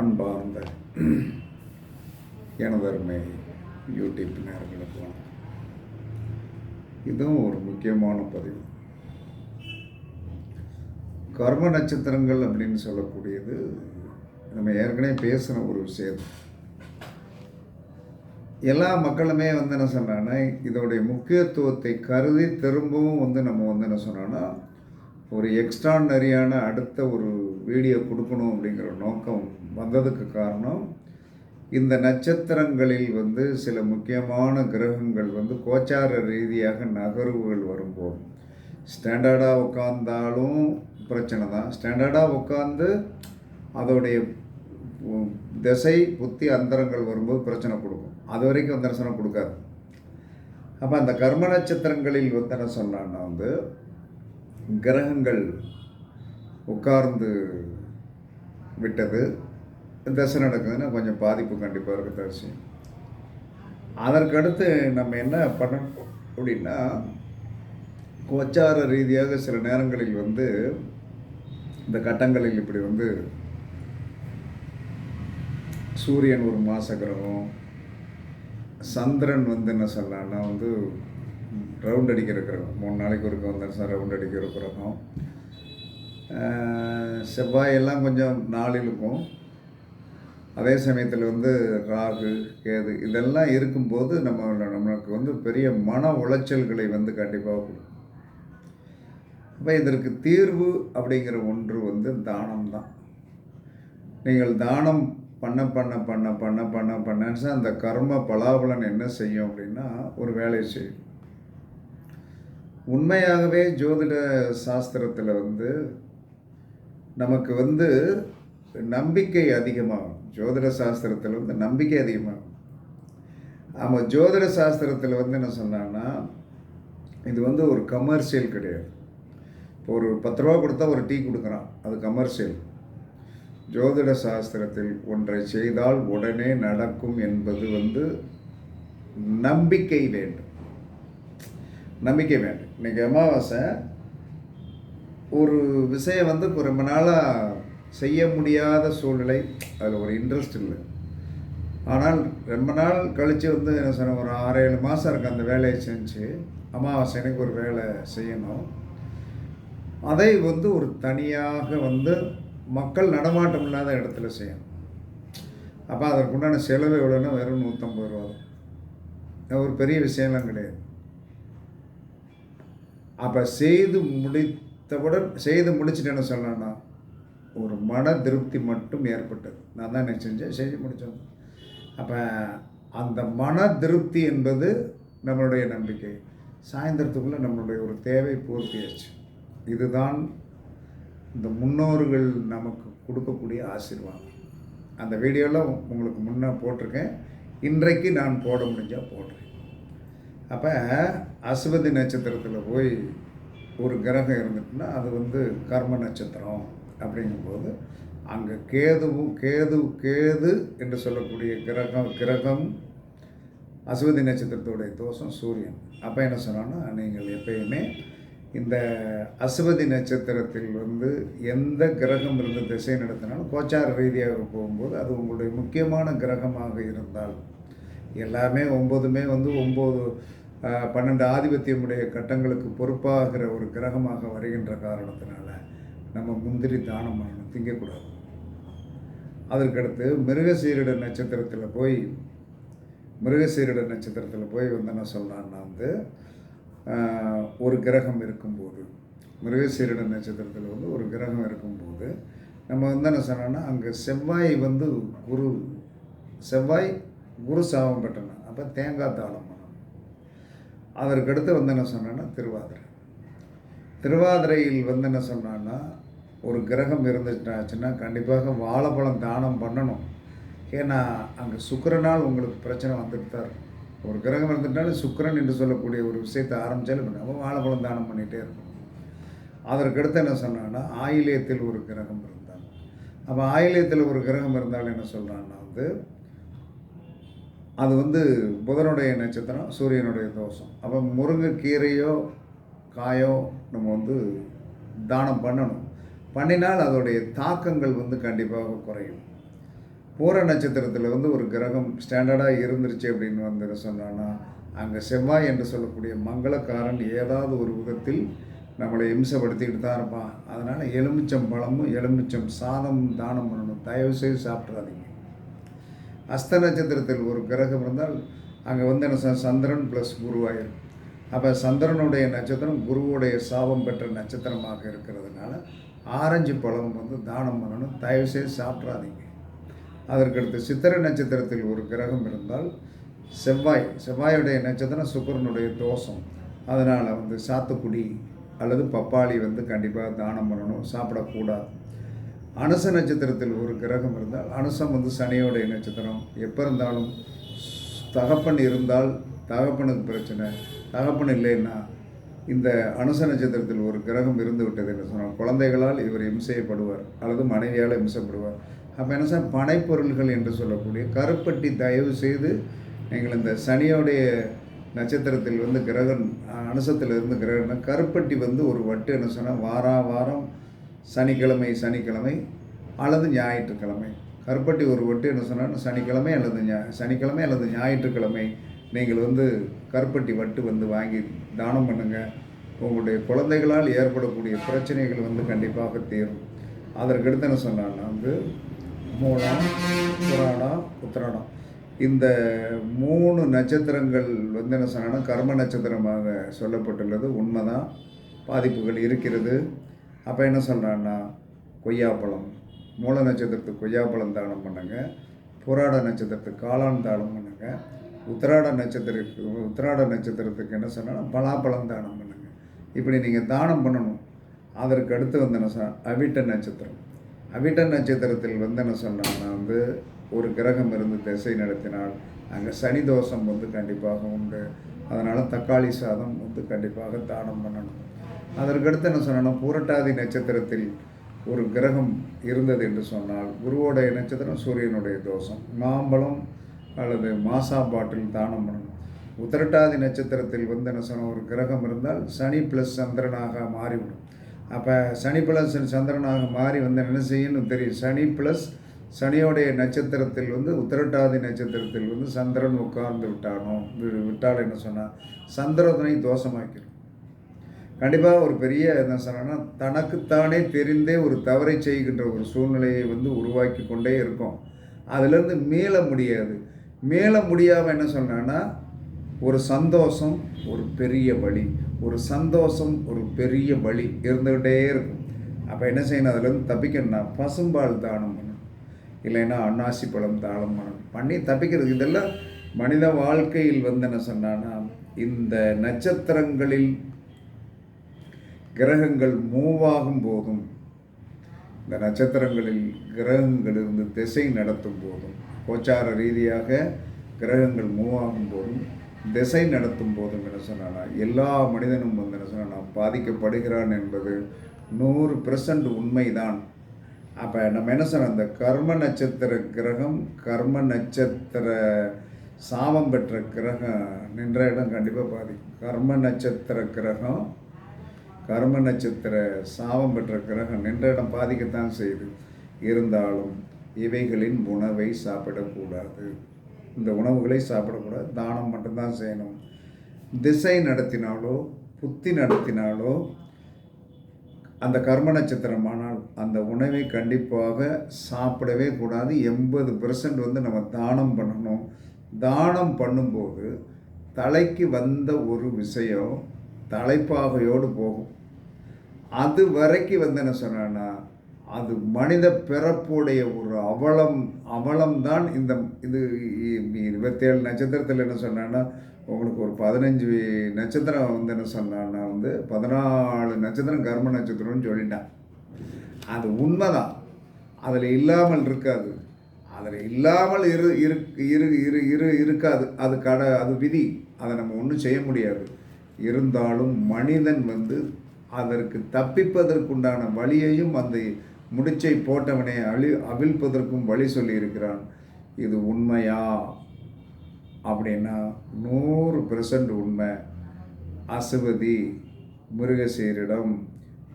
அன்பார்ந்த எனதருமை யூடியூப் நேரங்களுக்கு வணக்கம். இதுவும் ஒரு முக்கியமான பதிவு. கர்ம நட்சத்திரங்கள் அப்படின்னு சொல்லக்கூடியது நம்ம ஏற்கனவே பேசின ஒரு விஷயம். எல்லா மக்களுமே வந்து என்ன சொன்னாங்கன்னா இதோடைய முக்கியத்துவத்தை கருதி திரும்பவும் வந்து நம்ம வந்து என்ன சொன்னோன்னா ஒரு எக்ஸ்ட்ரானரியான அடுத்த ஒரு வீடியோ கொடுக்கணும் அப்படிங்கிற நோக்கம் வந்ததுக்கு காரணம் இந்த நட்சத்திரங்களில் வந்து சில முக்கியமான கிரகங்கள் வந்து கோச்சார ரீதியாக நகர்வுகள் வரும்போது ஸ்டாண்டர்டாக உட்காந்தாலும் பிரச்சனை தான். ஸ்டாண்டர்டாக உட்காந்து அதோடைய திசை புத்தி அந்தரங்கள் வரும்போது பிரச்சனை கொடுக்கும். அது வரைக்கும் தரிசனம் கொடுக்காது. அப்போ அந்த கர்ம நட்சத்திரங்களில் வந்து என்ன சொன்னான்னா வந்து கிரகங்கள் உட்கார்ந்து விட்டது. தசை நடக்குதுன்னா கொஞ்சம் பாதிப்பு கண்டிப்பாக இருக்குது செய்யும் அதற்கடுத்து நம்ம என்ன பண்ணணும் அப்படின்னா கோச்சார ரீதியாக சில நேரங்களில் வந்து இந்த கட்டங்களில் இப்படி வந்து சூரியன் ஒரு மாச கிரகம் சந்திரன் வந்து என்ன சொல்லலாம்னா வந்து ரவுண்ட் அடிக்கிற கிரகம் மூணு நாளைக்கு ஒருக்க வந்து ரவுண்ட் அடிக்கிற கிரகம் செவ்வாயெல்லாம் செவ்வாய் எல்லாம் கொஞ்சம் நாளிலுக்கும் அதே சமயத்தில் வந்து ராகு கேது இதெல்லாம் இருக்கும்போது நம்ம நம்மளுக்கு வந்து பெரிய மன உளைச்சல்களை வந்து கண்டிப்பாக கொடுக்கும். அப்போ இதற்கு தீர்வு அப்படிங்கிற ஒன்று வந்து தானம் தான் நீங்கள் தானம் பண்ண பண்ண பண்ண பண்ண பண்ண பண்ணன்னு அந்த கர்ம பலாபலன் என்ன செய்யும் அப்படின்னா ஒரு வேலையை செய்யும். உண்மையாகவே ஜோதிட சாஸ்திரத்தில் வந்து நமக்கு வந்து நம்பிக்கை அதிகமாகும். ஜோதிட சாஸ்திரத்தில் வந்து நம்பிக்கை அதிகமாகும். ஆமாம் ஜோதிட சாஸ்திரத்தில் வந்து என்ன சொன்னான்னா இது வந்து ஒரு கமர்ஷியல் கிடையாது. இப்போ ஒரு பத்து ரூபா கொடுத்தா ஒரு டீ கொடுக்குறான். அது கமர்ஷியல் ஜோதிட சாஸ்திரத்தில் ஒன்றை செய்தால் உடனே நடக்கும் என்பது வந்து நம்பிக்கை வேண்டும். நம்பிக்கை வேண்டும். இன்றைக்கி அமாவாசை ஒரு விஷயம் வந்து இப்போ ரொம்ப நாளாக செய்ய முடியாத சூழ்நிலை அதில் ஒரு இன்ட்ரெஸ்ட் இல்லை. ஆனால் ரொம்ப நாள் கழித்து வந்து என்ன சொன்ன ஒரு ஆறு ஏழு மாதம் இருக்குது அந்த வேலையை செஞ்சு அமாவாசை எனக்கு ஒரு வேலை செய்யணும். அதை வந்து ஒரு தனியாக வந்து மக்கள் நடமாட்டம் இல்லாத இடத்துல செய்யணும். அப்போ அதற்குண்டான செலவு எவ்வளோன்னா வெறும் நூற்றம்பது ரூபா ஒரு பெரிய விஷயம்லாம் கிடையாது. அப்போ செய்து முடித்தவுடன் செய்து முடிச்சுட்டு என்ன சொல்லணும்னா ஒரு மன திருப்தி மட்டும் ஏற்பட்டது. நான் தான் என்ன செஞ்சேன்? செஞ்சு முடித்தோம் அப்போ அந்த மன திருப்தி என்பது நம்மளுடைய நம்பிக்கை. சாயந்தரத்துக்குள்ளே நம்மளுடைய ஒரு தேவை பூர்த்தியாச்சு. இதுதான் இந்த முன்னோர்கள் நமக்கு கொடுக்கக்கூடிய ஆசீர்வாதம். அந்த வீடியோவில் உங்களுக்கு முன்னே போட்டிருக்கேன். இன்றைக்கு நான் போட முடிஞ்சால் போடுறேன். அப்போ அசுவதி நட்சத்திரத்தில் போய் ஒரு கிரகம் இருந்துட்டுன்னா அது வந்து கர்ம நட்சத்திரம் அப்படிங்கும்போது அங்கே கேதுவும் கேது கேது என்று சொல்லக்கூடிய கிரகம் கிரகம் அசுவதி நட்சத்திரத்துடைய தோஷம் சூரியன். அப்போ என்ன சொன்னோன்னா நீங்கள் எப்பயுமே இந்த அசுவதி நட்சத்திரத்தில் வந்து எந்த கிரகம் இருந்து திசை நடத்தினாலும் கோச்சார ரீதியாக போகும்போது அது உங்களுடைய முக்கியமான கிரகமாக இருந்தால் எல்லாமே ஒம்போதுமே வந்து ஒம்பது பன்னெண்டு ஆதிபத்தியமுடைய கட்டங்களுக்கு பொறுப்பாகிற ஒரு கிரகமாக வருகின்ற காரணத்தினால நம்ம முந்திரி தானம் பண்ணணும் திங்கக்கூடாது. அதற்கடுத்து மிருகசீரிட நட்சத்திரத்தில் போய் மிருகசீரிட நட்சத்திரத்தில் போய் வந்து என்ன சொல்லலான்னா வந்து ஒரு கிரகம் இருக்கும்போது மிருகசீரிட நட்சத்திரத்தில் வந்து ஒரு கிரகம் இருக்கும்போது நம்ம வந்து என்ன சொன்னோன்னா அங்கே செவ்வாய் வந்து குரு செவ்வாய் குரு சாபம் பெற்றன அப்போ தேங்காய் தாளம் அதற்கடுத்து வந்து என்ன சொன்னேன்னா திருவாதிரை. திருவாதிரையில் வந்து என்ன சொன்னான்னா ஒரு கிரகம் இருந்துச்சுன்னா கண்டிப்பாக வாழைப்பழம் தானம் பண்ணணும். ஏன்னா அங்கே சுக்கிரனால் உங்களுக்கு பிரச்சனை வந்துட்டு தான் இருக்கும். ஒரு கிரகம் இருந்துட்டாலும் சுக்கரன் என்று சொல்லக்கூடிய ஒரு விஷயத்தை ஆரம்பித்தாலும் நம்ம வாழைப்பழம் தானம் பண்ணிகிட்டே இருக்கணும் அதற்கடுத்து என்ன சொன்னான்னா ஆயிலியத்தில் ஒரு கிரகம் இருந்தாங்க அப்போ ஆயிலியத்தில் ஒரு கிரகம் இருந்தாலும் என்ன சொல்கிறான்னா வந்து அது வந்து புதனுடைய நட்சத்திரம் சூரியனுடைய தோஷம். அப்போ முருங்கைக்கீரையோ காயோ நம்ம வந்து தானம் பண்ணணும். பண்ணினால் அதோடைய தாக்கங்கள் வந்து கண்டிப்பாக குறையும். பூர நட்சத்திரத்தில் வந்து ஒரு கிரகம் ஸ்டாண்டர்டாக இருந்துருச்சு அப்படின்னு வந்து சொன்னோன்னா அங்கே செவ்வாய் என்று சொல்லக்கூடிய மங்களக்காரன் ஏதாவது ஒரு விதத்தில் நம்மளை இம்சப்படுத்திக்கிட்டு தான் இருப்பான். அதனால் எலுமிச்சம் பழமும் எலுமிச்சம் சாதமும் தானம் பண்ணணும். தயவுசெய்து சாப்பிட்றாதீங்க அஸ்த நட்சத்திரத்தில் ஒரு கிரகம் இருந்தால் அங்கே வந்து என்ன சந்திரன் ப்ளஸ் குருவாயிரும் அப்போ சந்திரனுடைய நட்சத்திரம் குருவுடைய சாபம் பெற்ற நட்சத்திரமாக இருக்கிறதுனால ஆரஞ்சு பழம் வந்து தானம் பண்ணணும். தயவு செய்து சாப்பிட்றாதீங்க அதற்கடுத்து சித்திரை நட்சத்திரத்தில் ஒரு கிரகம் இருந்தால் செவ்வாய். செவ்வாயுடைய நட்சத்திரம் சுக்கிரனுடைய தோஷம். அதனால் வந்து சாத்துக்குடி அல்லது பப்பாளி வந்து கண்டிப்பாக தானம் பண்ணணும். சாப்பிடக்கூடாது. அனுச நட்சத்திரத்தில் ஒரு கிரகம் இருந்தால் அனுசம் வந்து சனியோடைய நட்சத்திரம். எப்போ இருந்தாலும் தகப்பன் இருந்தால் தகப்பனுக்கு பிரச்சனை. தகப்பன் இல்லைன்னா இந்த அனுச நட்சத்திரத்தில் ஒரு கிரகம் இருந்து விட்டது என்று சொன்னால் குழந்தைகளால் இவர் இம்சையப்படுவார் அல்லது மனைவியால் இம்சப்படுவார். அப்போ என்ன சார்? பனைப்பொருள்கள் என்று சொல்லக்கூடிய கருப்பட்டி தயவு செய்து நீங்கள் இந்த சனியோடைய நட்சத்திரத்தில் வந்து கிரகன் அனுசத்தில் இருந்து கிரகணம் கருப்பட்டி வந்து ஒரு வட்டு என்ன சொன்னால் வாரா வாரம் சனிக்கிழமை சனிக்கிழமை அல்லது ஞாயிற்றுக்கிழமை. கருப்பட்டி ஒரு வட்டு என்ன சொன்னால் சனிக்கிழமை அல்லது ஞா சனிக்கிழமை அல்லது ஞாயிற்றுக்கிழமை நீங்கள் வந்து கருப்பட்டி வட்டு வந்து வாங்கி தானம் பண்ணுங்கள் உங்களுடைய குழந்தைகளால் ஏற்படக்கூடிய பிரச்சனைகள் வந்து கண்டிப்பாக தீரும். அதற்கடுத்து என்ன சொன்னான்னா வந்து மூலம் புராணம் உத்திராடம் இந்த மூணு நட்சத்திரங்கள் வந்து என்ன சொன்னால் கர்ம நட்சத்திரமாக சொல்லப்பட்டுள்ளது. உண்மைதான். பாதிப்புகள் இருக்கிறது. அப்போ என்ன சொல்கிறான்னா கொய்யாப்பழம் மூல நட்சத்திரத்துக்கு கொய்யாப்பழம் தானம் பண்ணுங்க. புராட நட்சத்திரத்துக்கு காளான் தானம் பண்ணுங்க. உத்திராட நட்சத்திரத்துக்கு உத்திராட நட்சத்திரத்துக்கு என்ன சொன்னால் பலாப்பழம் தானம் பண்ணுங்க. இப்படி நீங்கள் தானம் பண்ணணும். அதற்கு அடுத்து வந்து என்ன சொன்ன அவிட்ட நட்சத்திரம். அவிட்ட நட்சத்திரத்தில் வந்து என்ன சொன்னாங்கன்னா வந்து ஒரு கிரகம் இருந்து திசை நடத்தினால் அங்கே சனி தோஷம் வந்து கண்டிப்பாக உண்டு. அதனால் தக்காளி சாதம் வந்து கண்டிப்பாக தானம் பண்ணணும். அதற்கடுத்து என்ன சொன்னா பூரட்டாதி நட்சத்திரத்தில் ஒரு கிரகம் இருந்தது என்று சொன்னால் குருவோடைய நட்சத்திரம் சூரியனுடைய தோஷம். மாம்பழம் அல்லது மாசா பாட்டில் தானம் பண்ணணும். உத்திரட்டாதி நட்சத்திரத்தில் வந்து என்ன சொன்ன ஒரு கிரகம் இருந்தால் சனி ப்ளஸ் சந்திரனாக மாறிவிடும். அப்போ சனி ப்ளஸ் சந்திரனாக மாறி வந்து என்ன செய்யணும் தெரியும். சனி ப்ளஸ் சனியோடைய நட்சத்திரத்தில் வந்து உத்திரட்டாதி நட்சத்திரத்தில் வந்து சந்திரன் உட்கார்ந்து விட்டானோ வி- விட்டால் என்ன சொன்னால் சந்திரனை தோஷமாக்கிடும். கண்டிப்பாக ஒரு பெரிய என்ன சொன்னா தனக்குத்தானே தெரிந்தே ஒரு தவறை செய்கின்ற ஒரு சூழ்நிலையை வந்து உருவாக்கி கொண்டே இருக்கும். அதுலேருந்து மீள முடியாது. மீள முடியாமல் என்ன சொன்னான்னா ஒரு சந்தோஷம் ஒரு பெரிய வழி. ஒரு சந்தோஷம் ஒரு பெரிய வழி இருந்துகிட்டே இருக்கும். அப்போ என்ன செய்யணும்? அதுலேருந்து தப்பிக்கணும்னா பசும்பால் தானம் பண்ணணும். இல்லைன்னா அன்னாசி பழம் தானம் பண்ணணும். பண்ணி தப்பிக்கிறது. இதெல்லாம் மனித வாழ்க்கையில் வந்து என்ன சொன்னான்னா இந்த நட்சத்திரங்களில் கிரகங்கள் மூவாகும் போதும் இந்த நட்சத்திரங்களில் கிரகங்கள் இருந்து திசை நடத்தும் போதும் கோச்சார ரீதியாக கிரகங்கள் மூவாகும் போதும் திசை நடத்தும் போதும் என்ன சொன்னானா எல்லா மனிதனும் வந்து என்ன சொன்னா பாதிக்கப்படுகிறான் என்பது நூறு பெர்சன்ட் உண்மைதான். அப்போ நம்ம என்ன சொன்னோம் அந்த கர்ம நட்சத்திர கிரகம் கர்ம நட்சத்திர சாபம் பெற்ற கிரகம் நின்ற இடம் கண்டிப்பாக பாதிக்கும் கர்ம நட்சத்திர கிரகம் கர்ம நட்சத்திர சாபம் பெற்ற கிரகம் நின்ற இடம் பாதிக்கத்தான் செய்யுது இருந்தாலும் இவைகளின் உணவை சாப்பிடக்கூடாது. இந்த உணவுகளை சாப்பிடக்கூடாது. தானம் மட்டும்தான் செய்யணும். திசை நடத்தினாலோ புத்தி நடத்தினாலோ அந்த கர்ம நட்சத்திரமானால் அந்த உணவை கண்டிப்பாக சாப்பிடவே கூடாது. எண்பது பெர்சன்ட் வந்து நம்ம தானம் பண்ணணும். தானம் பண்ணும்போது தலைக்கு வந்த ஒரு விஷயம் தலைப்பாகையோடு போகும். அது வரைக்கும் வந்து என்ன சொன்னேன்னா அது மனித பிறப்புடைய ஒரு அவலம் அவலம்தான் இந்த இது இருபத்தேழு நட்சத்திரத்தில் என்ன சொன்னான்னா உங்களுக்கு ஒரு பதினஞ்சு நட்சத்திரம் வந்து என்ன சொன்னான்னா வந்து பதினாலு நட்சத்திரம் கர்ம நட்சத்திரம்னு சொல்லிட்டான் அது உண்மைதான். அதில் இல்லாமல் இருக்காது. அதில் இல்லாமல் இரு இரு இரு இரு இரு இருக்காது. அது கடை அது விதி. அதை நம்ம ஒன்றும் செய்ய முடியாது. இருந்தாலும் மனிதன் வந்து அதற்கு தப்பிப்பதற்குண்டான வழியையும் அந்த முடிச்சை போட்டவனை அழி அவிழ்ப்பதற்கும் வழி சொல்லியிருக்கிறான். இது உண்மையா? அப்படின்னா நூறு பெர்சன்ட் உண்மை. அசுவதி முருகசீரிடம்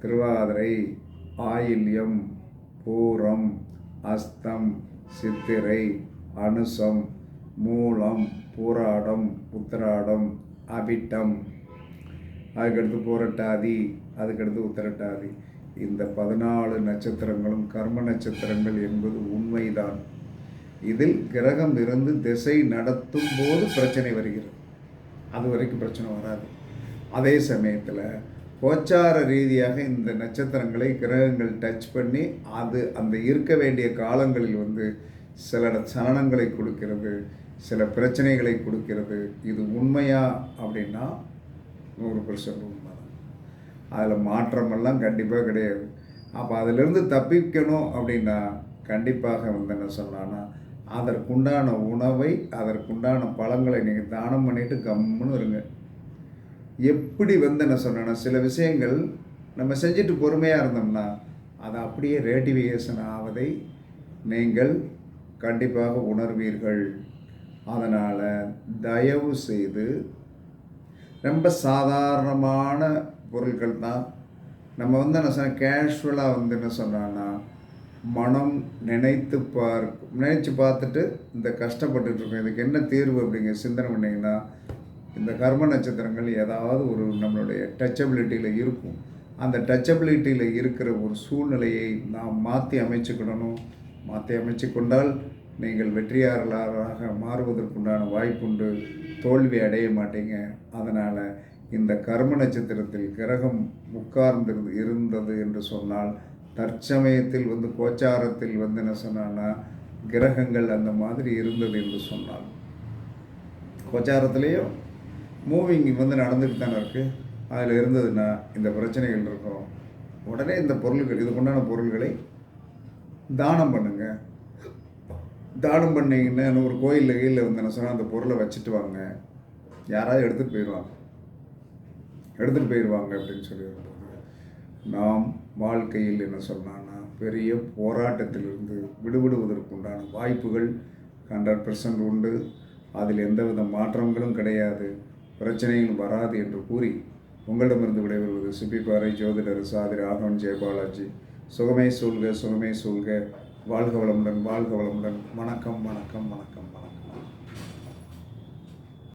திருவாதிரை ஆயில்யம் பூரம் அஸ்தம் சித்திரை அனுசம் மூலம் பூராடம் உத்திராடம் அபிட்டம் அதுக்கடுத்து பூரட்டாதி அதுக்கடுத்து உத்தரட்டாதி இந்த பதினாலு நட்சத்திரங்களும் கர்ம நட்சத்திரங்கள் என்பது உண்மைதான். இதில் கிரகம் இருந்து திசை நடத்தும் போது பிரச்சனை வருகிறது. அது வரைக்கும் பிரச்சனை வராது. அதே சமயத்தில் கோச்சார ரீதியாக இந்த நட்சத்திரங்களை கிரகங்கள் டச் பண்ணி அது அந்த இருக்க வேண்டிய காலங்களில் வந்து சில சலனங்களை கொடுக்கிறது சில பிரச்சனைகளை கொடுக்கிறது. இது உண்மையா அப்படின்னா நூறு பர்சன்ட் உண்மை. அதில் மாற்றமெல்லாம் கண்டிப்பாக கிடையாது. அப்போ அதிலிருந்து தப்பிக்கணும் அப்படின்னா கண்டிப்பாக வந்து என்ன சொல்லலான்னா அதற்குண்டான உணவை அதற்குண்டான பழங்களை நீங்கள் தானம் பண்ணிட்டு கம்முன்னு இருங்க. எப்படி வந்து என்ன சொன்னேன்னா சில விஷயங்கள் நம்ம செஞ்சுட்டு பொறுமையாக இருந்தோம்னா அது அப்படியே ரேட்டிவேஷன் ஆவதை நீங்கள் கண்டிப்பாக உணர்வீர்கள். அதனால் தயவு செய்து ரொம்ப சாதாரணமான பொருட்கள் தான் நம்ம வந்து என்ன சொன்ன கேஷுவலாக வந்து என்ன சொன்னான்னா மனம் நினைத்து பார் நினைச்சு பார்த்துட்டு இந்த கஷ்டப்பட்டுட்ருக்கோம் இதுக்கு என்ன தீர்வு அப்படிங்கிற சிந்தனை பண்ணிங்கன்னா இந்த கர்ம நட்சத்திரங்கள் ஏதாவது ஒரு நம்மளுடைய டச்சபிலிட்டியில் இருக்கும். அந்த டச்சபிலிட்டியில் இருக்கிற ஒரு சூழ்நிலையை நாம் மாற்றி அமைச்சுக்கிடணும். மாற்றி அமைச்சு கொண்டால் நீங்கள் வெற்றியாளராக மாறுவதற்குண்டான வாய்ப்புண்டு. தோல்வி அடைய மாட்டீங்க. அதனால் இந்த கர்ம நட்சத்திரத்தில் கிரகம் உட்கார்ந்து இருந்தது என்று சொன்னால் தற்சமயத்தில் வந்து கோச்சாரத்தில் வந்து என்ன சொன்னான்னா கிரகங்கள் அந்த மாதிரி இருந்தது என்று சொன்னால். கோச்சாரத்திலேயும் மூவிங் வந்து நடந்துட்டு தானே இருக்குது அதில் இருந்ததுன்னா இந்த பிரச்சனைகள் இருக்கும். உடனே இந்த பொருள்கள் இதுக்குண்டான பொருள்களை தானம் பண்ணுங்க. தானம் பண்ணீங்கன்னா ஒரு கோயிலில் கீழில் வந்து என்ன சொன்னால் அந்த பொருளை வச்சுட்டு வாங்க. யாராவது எடுத்துகிட்டு போயிடுவாங்க எடுத்துகிட்டு போயிடுவாங்க அப்படின்னு சொல்லி வரும்போது நாம் வாழ்க்கையில் என்ன சொன்னான்னா பெரிய போராட்டத்திலிருந்து விடுபடுவதற்குண்டான வாய்ப்புகள் ஹண்ட்ரட் பர்சன்ட் உண்டு. அதில் எந்தவித மாற்றங்களும் கிடையாது. பிரச்சனைகள் வராது என்று கூறி உங்களிடமிருந்து விடைபெறுவது சிப்பிப்பாறை ஜோதிடர் சாதி ராகவன் ஜெயபாலாஜி. சுகமே சூழ்க சுகமே சூழ்க. வாழ்க வளமுடன் வாழ்க வளமுடன். வணக்கம் வணக்கம் வணக்கம் வணக்கம்.